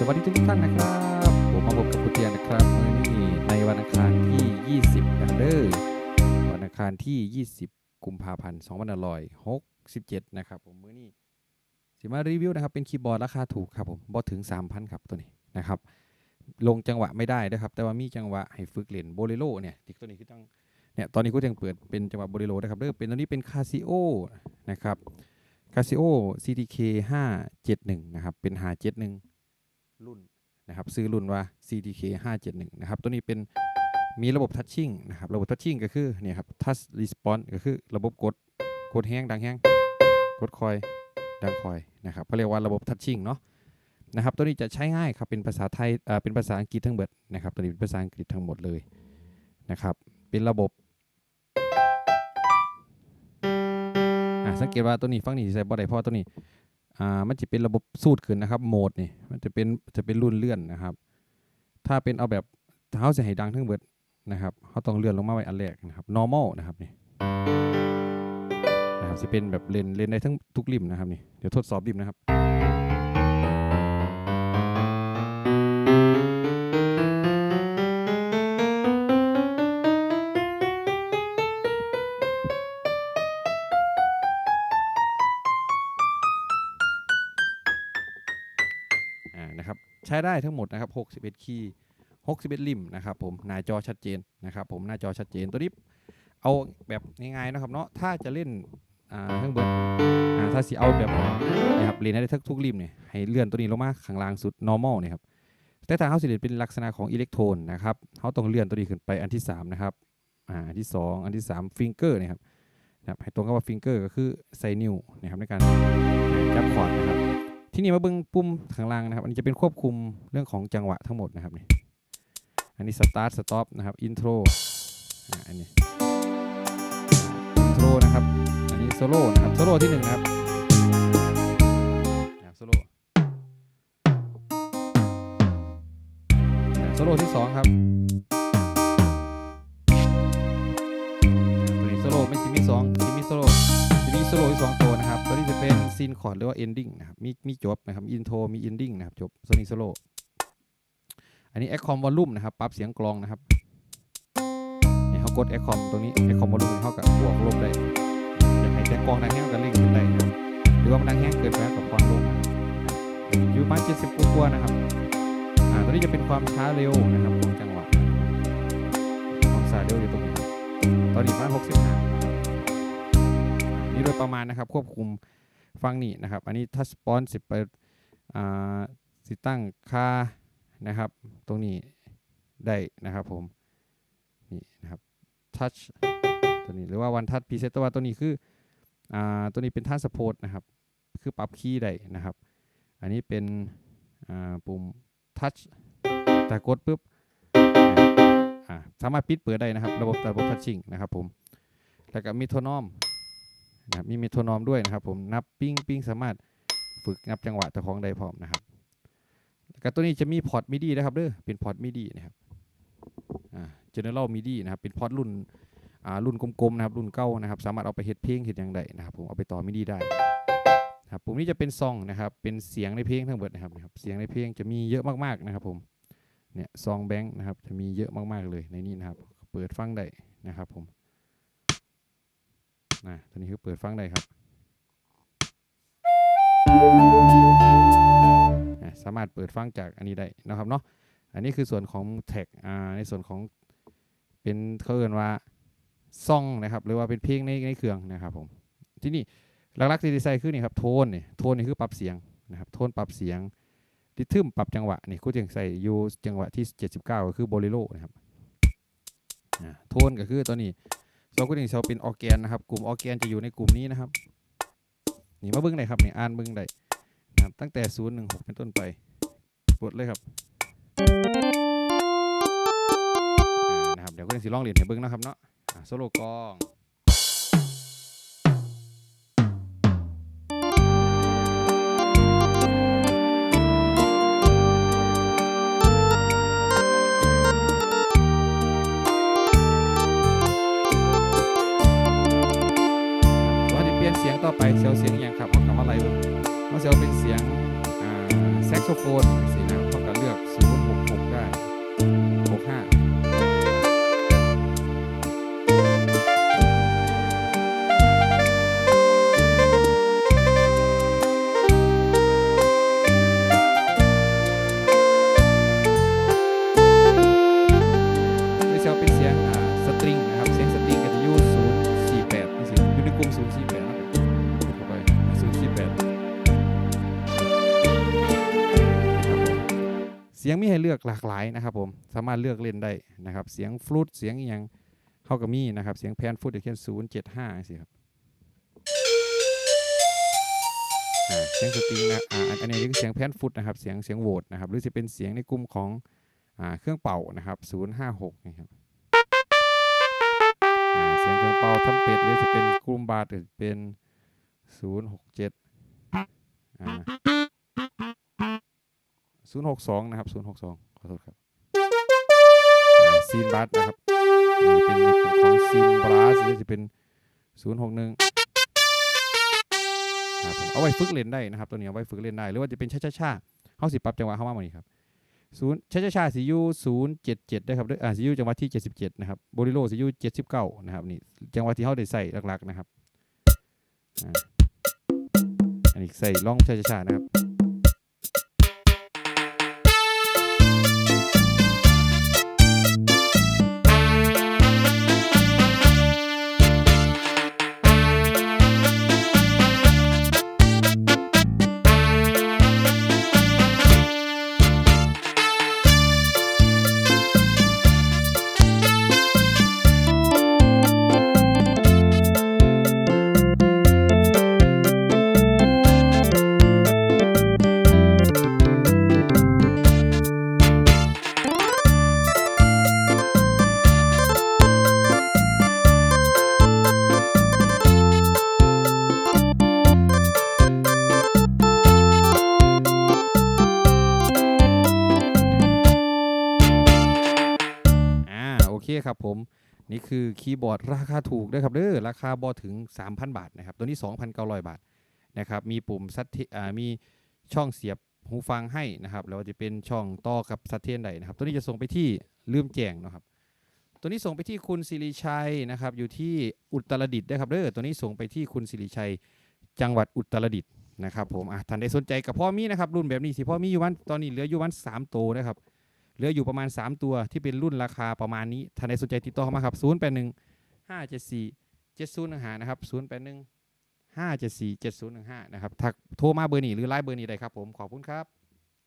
สวัสดีทุกท่านนะครับ ผมมาพบกับคุณเตียนนะครับมื่อนี้ในวันอังคารที่ 20กันเดอวันอังคารที่ 20 กุมภาพันธ์2567 นะครับผมมื่อนี้สิมารีวิวนะครับเป็นคีย์บอร์ดราคาถูกครับผมบอถึง 3,000 ครับตัวนี้นะครับ ลงจังหวะไม่ได้นะครับ แต่ว่ามีจังหวะให้ฝึกเล่นโบเลโรเนี่ยตัวนี้คือต้องเนี่ยตอนนี้ก็ยังเปิดเป็นจังหวะโบเลโรนะครับเด้อเป็นตัวนี้เป็นคาซิโอนะครับคาซิโอ CTK 571 นะครับ เป็น 571 รุ่นนะครับซื้อรุ่นว่า CTK 571นะครับตัวนี้เป็นมีระบบทัชชิ่งนะครับระบบทัชชิ่งก็คือเนี่ยครับ Touch Response ก็คือระบบกดกดแห้งดังแห้งกดคอยดังคอยนะครับเขาเรียกว่าระบบทัชชิ่งเนาะนะครับตัวนี้จะใช้ง่ายครับเป็นภาษาไทยเอ่อเป็นภาษาอังกฤษทั้งหมดนะครับตัวนี้เป็นภาษาอังกฤษทั้งหมดเลยนะครับเป็นระบบอะสังเกตว่าตัวนี้ฟังนี่สิใส่บ่ได้พราะตัวนี้ อ่ามันจะเป็นระบบสูตรขึ้นนะครับโหมดนี่มันจะเป็นจะเป็นรุ่นเลื่อนนะครับ ถ้าเป็นเอาแบบถ้าเขาจะให้ดังทั้งเบิดนะครับเขาต้องเลื่อนลงมาไว้อันแรกนะครับ normal นะครับนี่นะครับจะเป็นแบบเลนเลนได้ทั้งทุกริมนะครับนี่เดี๋ยวทดสอบริมนะครับ อ่านะครับใช้ได้ทั้งหมดนะครับ61คีย์61ริมนะครับผมหน้าจอชัดเจนนะครับผมหน้าจอชัดเจนตัวนี้เอาแบบง่ายๆนะครับเนาะถ้าจะเล่นอ่าทั้งเบิดอ่าถ้าสิเอาแบบนะครับเล่นได้ทั้งทุกริมเนี่ยให้เลื่อนตัวนี้ลงมาข้างล่างสุด normal เนี่ยครับแต่ถ้าเขาสิเล่นเป็นลักษณะของอิเล็กโทรนนะครับเขาต้องเลื่อนตัวนี้ขึ้นไปอันที่สามนะครับอ่าอันที่สองอันที่สามฟิงเกอร์นะครับนะครับให้ตรงกับว่าฟิงเกอร์ก็คือใส่นิ้วนะครับในการจับคอร์ดนะครับ ที่นี่มาเบิ้งปุ่มข้างล่างนะครับ อันนี้จะเป็นควบคุมเรื่องของจังหวะทั้งหมดนะครับนี่อันนี้ start stop นะครับ intro อ่าอันนี้ intro นะครับ อันนี้ solo นะครับ solo ที่หนึ่งนะครับอ่า solo อ่า solo ที่สองครับ จะมีโซโล่สองตัวนะครับตัวนี้จะเป็นซีนคอร์ดหรือว่าเอนดิ้งนะครับมีมีจบนะครับอินโทรมีอินดิ้งนะครับจบโซนิโซโล่อันนี้แอคคอมวอลลุ่มนะครับปรับเสียงกลองนะครับเนี่ยเขากดแอคคอมตรงนี้แอคคอมวอลลุ่มเท่ากับบวกลบได้อยากให้แต่กลองดังแห้งก็เล่งขึ้นได้นะครับหรือว่ามันดังแห้งเกินไปกับความลงนะครับอยู่มาเจ็ดสิบกว่านะครับอ่าตัวนี้จะเป็นความช้าเร็วนะครับของจังหวะความช้าเร็วอยู่ตรงนี้ตอนนี้ประมาณหกสิบห้า นี่โดยประมาณนะครับ ควบคุมฟังนี่นะครับ อันนี้ทัชสปอนสิบไปอ่าสิตั้งค่านะครับ ตรงนี้ได้นะครับผม นี่นะครับทัชตัวนี้หรือว่าวันทัชพรีเซตตัวตัวนี้คืออ่าตัวนี้เป็นท่าสปอร์ตนะครับ คือปรับคีย์ได้นะครับ อันนี้เป็นอ่าปุ่มทัชแต่กดปุ๊บสามารถปิดเปิดได้นะครับ ระบบระบบทัชชิ่งนะครับผม แล้วก็มีโทนอม นะครับมีเมโทรนอมด้วยนะครับ ผมนับปิ้งปิ้งสามารถฝึกนับจังหวะเจ้าของได้พร้อมนะครับแล้วก็ตัวนี้จะมีพอร์ตมิดีนะครับเด้อเป็นพอร์ตมิดีนะครับอ่า general midi นะครับเป็นพอร์ตรุ่นอ่ารุ่นกลมๆนะครับรุ่นเก่านะครับ สามารถเอาไปเฮ็ดเพลงเฮ็ดอย่างใดนะครับ ผมเอาไปต่อมิดีได้ครับปุ่มนี้จะเป็นซองนะครับ เป็นเสียงในเพลงทั้งหมดนะครับ เสียงในเพลงจะมีเยอะมากๆนะครับ ผม เนี่ยซองแบงค์นะครับ จะมีเยอะมากๆเลยในนี้นะครับ เปิดฟังได้นะครับ ผม นะตัวนี้คือเปิดฟังได้ครับ สามารถเปิดฟังจากอันนี้ได้นะครับเนาะ อันนี้คือส่วนของแท็กอ่าในส่วนของเป็นเขาเรียกว่าซ่องนะครับ หรือว่าเป็นเพลงในในเครื่องนะครับผม ที่นี่หลักๆที่ดีไซน์คือนี่ครับโทนนี่โทนนี่คือปรับเสียงนะครับโทนปรับเสียงริทึมปรับจังหวะนี่กูจะใส่อยู่จังหวะที่ 79 ก็คือโบเลโรนะครับโทนก็คือตัวนี้ ส่วนกลุ่มที่สองเป็นออแกนนะครับ กลุ่มออแกนจะอยู่ในกลุ่มนี้นะครับนี่มาเบิ้งได้ครับนี่อ่านเบิ้งได้นะครับตั้งแต่ 016 เป็นต้นไปกดเลยครับนะครับเดี๋ยวก็จะสิลองเรียนให้เบิ้งนะครับเนาะโซโลกอง ซกโซ สียงมีให้เลือกหลากหลายนะครับผมสามารถเลือกเล่นได้นะครับ เสียงฟลุตเสียงอหยังเข้ากับมีนะครับ เสียงแพนฟลุตอย่างเช่นศูนย์เจ็ดห้าสิครับเสียงสตริงนะอ่าอันอันนี้คือเสียงแพนฟุตนะครับ เสียงเสียงโหวตนะครับ หรือจะเป็นเสียงในกลุ่มของอ่าเครื่องเป่านะครับศูนย์ห้าหกนะครับเสียงเครื่องเป่าทำเป็ดหรือจะเป็นกลุ่มบาร์หรือเป็นศูนย์หกเจ็ดอ่า ศูนย์หกสองนะครับศูนย์หกสองขอโทษครับซีนบัสนะครับนี่เป็นในกลุ่มของซีนบรัสหรือจะเป็นศูนย์หกหนึ่งครับผมเอาไว้ฝึกเล่นได้นะครับ ตัวนี้เอาไว้ฝึกเล่นได้ หรือว่าจะเป็นชาชาชาเขาสิปรับจังหวะเข้ามาหมดนี้ครับศูนย์ชาชาชาซียูศูนย์เจ็ดเจ็ดได้ครับด้วยอ่าซียูจังหวะที่เจ็ดสิบเจ็ดนะครับโบริโลซียูเจ็ดสิบเก้านะครับนี่จังหวะที่เขาได้ใส่หลักๆนะครับอ่าอันนี้ใส่ล่องชาชาชานะครับ คครับผมนี่คือคีย์บอร์ดราคาถูกด้วยครับเด้อราคาบอถึง 3,000 บาทนะครับตัวนี้ 2,900 บาทนะครับมีปุ่มซัดเทอ่ามีช่องเสียบหูฟังให้นะครับแล้วจะเป็นช่องต่อกับซัดเทนใดนะครับ ตัวนี้จะส่งไปที่ลืมแจ้งนะครับ ตัวนี้ส่งไปที่คุณสิริชัยนะครับอยู่ที่อุตรดิตถ์นะครับเด้อตัวนี้ส่งไปที่คุณสิริชัยจังหวัดอุตรดิตถ์นะครับผมอะท่านใดสนใจกับพ่อมีนะครับรุ่นแบบนี้สิพ่อมีอยู่วันตอนนี้เหลืออยู่วันสามโตวนะครับ เหลืออยู่ประมาณ 3 ตัวที่เป็นรุ่นราคาประมาณนี้ถ้านในสนใจติดต่อเข้ามาครับ 0 8 1 5 7 4 7 0 1 5 นะครับ 0 8 1 5 7 4 7 0 1 5 นะครับ ทักโทรมาเบอร์นี้หรือไลน์เบอร์นี้ได้ครับผม ขอบคุณครับ